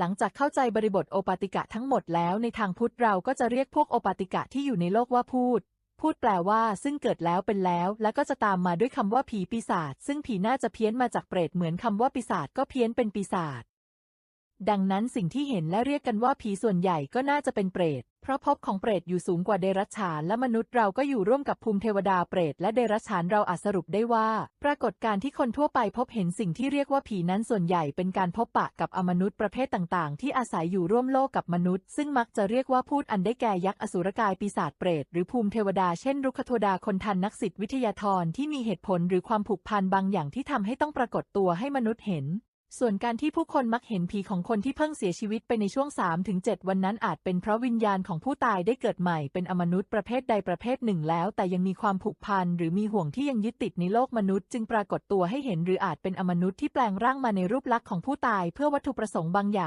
หลังจากเข้าใจบริบทโอปาติกะทั้งหมดแล้วในทางพุทธเราก็จะเรียกพวกโอปาติกะที่อยู่ในโลกว่าพูด พูดแปลว่า ซึ่งเกิดแล้วเป็นแล้ว และก็จะตามมาด้วยคำว่าผีปีศาจซึ่งผีน่าจะเพี้ยนมาจากเปรตเหมือนคำว่าปีศาจก็เพี้ยนเป็นปีศาจ ดังนั้นสิ่งที่เห็นและเรียกกันว่าผีส่วนใหญ่ก็น่าจะเป็นเปรต เพราะภพของเปรตอยู่สูงกว่าเดรัจฉานและมนุษย์เราก็อยู่ร่วมกับภูมิเทวดาเปรตและเดรัจฉานเราอาจสรุปได้ว่า ปรากฏการณ์ที่คนทั่วไปพบเห็นสิ่งที่เรียกว่าผีนั้นส่วนใหญ่เป็นการพบปะกับอมนุษย์ประเภทต่าง ๆ ที่อาศัยอยู่ร่วมโลกกับมนุษย์ ซึ่งมักจะเรียกว่าพูดอันได้แก่ยักษ์อสุรกายปีศาจเปรตหรือภูมิเทวดาเช่นรุกขโทดาคนทันนักสิทธิวิทยาธรที่มีเหตุผลหรือความผูกพันบางอย่างที่ทำให้ต้องปรากฏตัวให้มนุษย์เห็น ส่วนการที่ผู้คนมักเห็นผีของคนที่เพิ่งเสียชีวิตไปในช่วง 3-7 วันนั้นอาจเป็นเพราะวิญญาณของผู้ตายได้เกิดใหม่เป็นอมนุษย์ประเภทใดประเภทหนึ่งแล้ว แต่ยังมีความผูกพันหรือมีห่วงที่ยังยึดติดในโลกมนุษย์จึงปรากฏตัวให้เห็นหรืออาจเป็นอมนุษย์ที่แปลงร่างมาในรูปลักษณ์ของผู้ตายเพื่อวัตถุประสงค์บางอย่าง